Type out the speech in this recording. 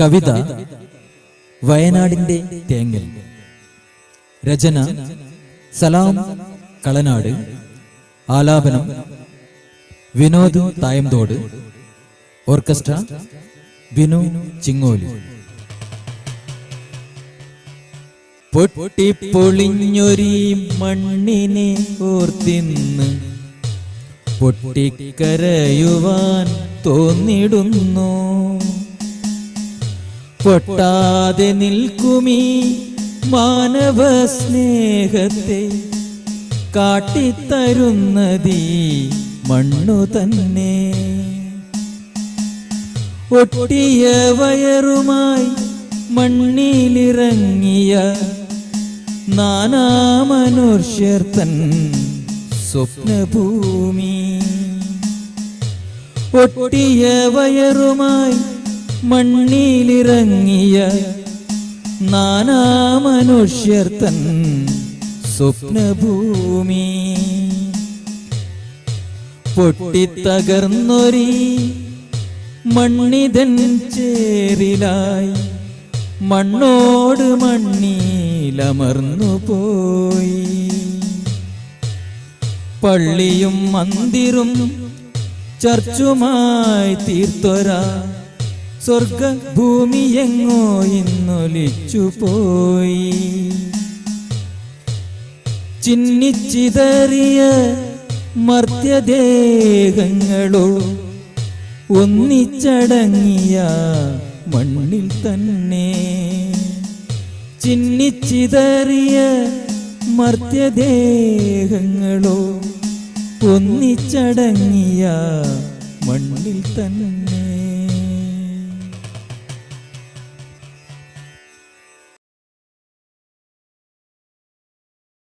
കവിത വയനാടിന്റെ തേങ്ങൽ. രചന സലാം കളനാട് ആലാപനം വിനോദ് തായംതോട് ഓർക്കസ്ട്ര ബിനു ചിങ്ങോലി. പൊട്ടിപ്പൊളിഞ്ഞൊരീ മണ്ണിനെ ഓർത്തിന്ന് പൊട്ടിക്കരയുവാൻ തോന്നിടുന്നു. പൊട്ടാതെ നിൽക്കുമീ മാനവ സ്നേഹത്തെ കാട്ടിത്തരുന്നതീ മണ്ണു തന്നെ. ഒട്ടിയ വയറുമായി മണ്ണിലിറങ്ങിയ നാനാമനുഷ്യർത്തൻ സ്വപ്നഭൂമി. ഒട്ടിയ വയറുമായി മണ്ണിലിറങ്ങിയ നാനാ മനുഷ്യർ തൻ സ്വപ്നഭൂമി. പൊട്ടിത്തകർന്നൊരി മണ്ണിതൻ ചേരിലായി മണ്ണോട് മണ്ണിലമർന്നു പോയി പള്ളിയും മന്ദിരും ചർച്ചുമായി തീർത്തൊരാ സ്വർഗഭൂമി എങ്ങോ ഇന്നൊലിച്ചു പോയി. ചിന്നിച്ചിതറിയ മർത്യദേഹങ്ങളോ ഒന്നിച്ചടങ്ങിയ മണ്ണിൽ തന്നെ. ചിന്നിച്ചിതറിയ മർത്യദേഹങ്ങളോ ഒന്നിച്ചടങ്ങിയ മണ്ണിൽ തന്നെ.